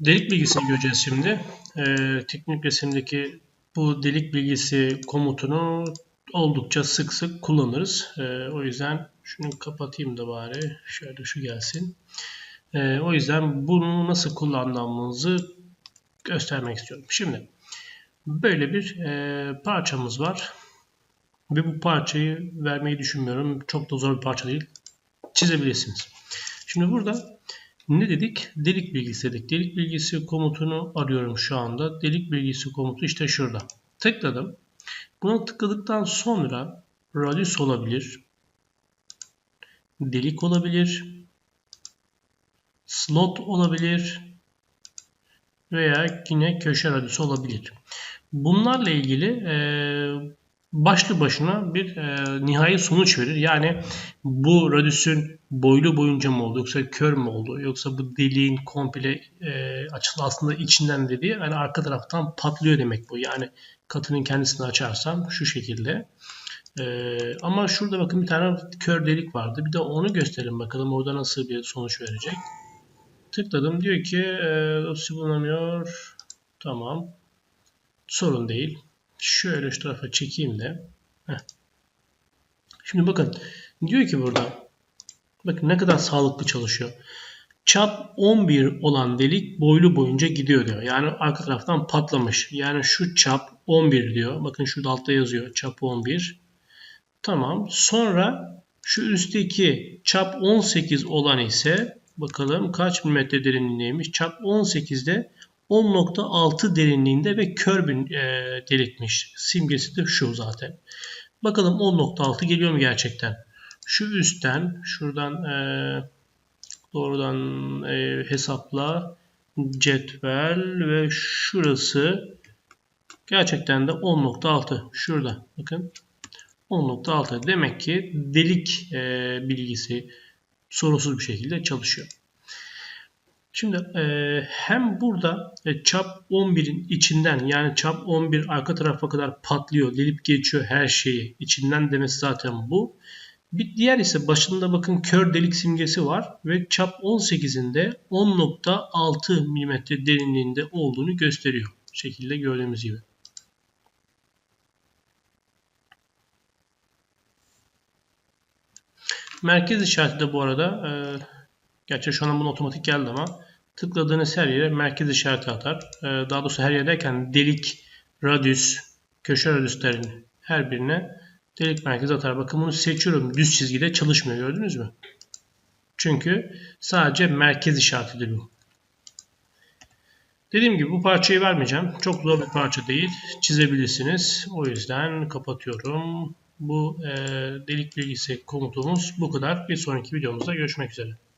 Delik bilgisini göreceğiz şimdi. Ee, teknik resimdeki bu delik bilgisi komutunu oldukça sık sık kullanırız. Ee, o yüzden şunu kapatayım da bari. Şöyle şu gelsin. Ee, o yüzden bunu nasıl kullandığımızı göstermek istiyorum. Şimdi böyle bir e, parçamız var. Ve bu parçayı vermeyi düşünmüyorum. Çok da zor bir parça değil. Çizebilirsiniz. Şimdi burada ne dedik? Delik bilgisi dedik. Delik bilgisi komutunu arıyorum şu anda. Delik bilgisi komutu işte şurada. Tıkladım. Buna tıkladıktan sonra radyüs olabilir. Delik olabilir. Slot olabilir. Veya yine köşe radyüsü olabilir. Bunlarla ilgili e, başlı başına bir e, nihai sonuç verir. Yani bu radyüsün boylu boyunca mı oldu yoksa kör mü oldu yoksa bu deliğin komple e, açılı aslında içinden dediği yani arka taraftan patlıyor demek bu. Yani katının kendisini açarsam şu şekilde. E, ama şurada bakın bir tane kör delik vardı. Bir de onu gösterin bakalım orada nasıl bir sonuç verecek. Tıkladım diyor ki e, bulunamıyor. Tamam. Sorun değil. Şöyle şu tarafa çekeyim de. Heh. Şimdi bakın diyor ki burada bakın ne kadar sağlıklı çalışıyor. Çap 11 olan delik boylu boyunca gidiyor diyor. Yani arka taraftan patlamış. Yani şu çap 11 diyor. Bakın şurada altta yazıyor. Çap 11. Tamam. Sonra şu üstteki çap 18 olan ise bakalım kaç milimetre derinliğindeymiş. Çap 18'de 10.6 derinliğinde ve kör bir e, delikmiş. Simgesi de şu zaten. Bakalım 10.6 geliyor mu gerçekten? Şu üstten şuradan e, doğrudan e, hesapla cetvel ve şurası gerçekten de 10.6 şurada bakın 10.6 demek ki delik e, bilgisi sorunsuz bir şekilde çalışıyor. Şimdi e, hem burada e, çap 11'in içinden yani çap 11 arka tarafa kadar patlıyor, delip geçiyor her şeyi. içinden demesi zaten bu. Bir diğer ise başında bakın kör delik simgesi var ve çap 18'in de 10.6 mm derinliğinde olduğunu gösteriyor. Şekilde gördüğümüz gibi. Merkez işareti de bu arada e, gerçi şu an bunun otomatik geldi ama tıkladığınız her yere merkez işareti atar. E, daha doğrusu her yere derken delik, radyüs, köşe radyüslerin her birine delik merkezi atar. Bakın bunu seçiyorum. Düz çizgide çalışmıyor. Gördünüz mü? Çünkü sadece merkez işaretidir bu. Dediğim gibi bu parçayı vermeyeceğim. Çok zor bir parça değil. Çizebilirsiniz. O yüzden kapatıyorum. Bu e, delik bilgisi komutumuz bu kadar. Bir sonraki videomuzda görüşmek üzere.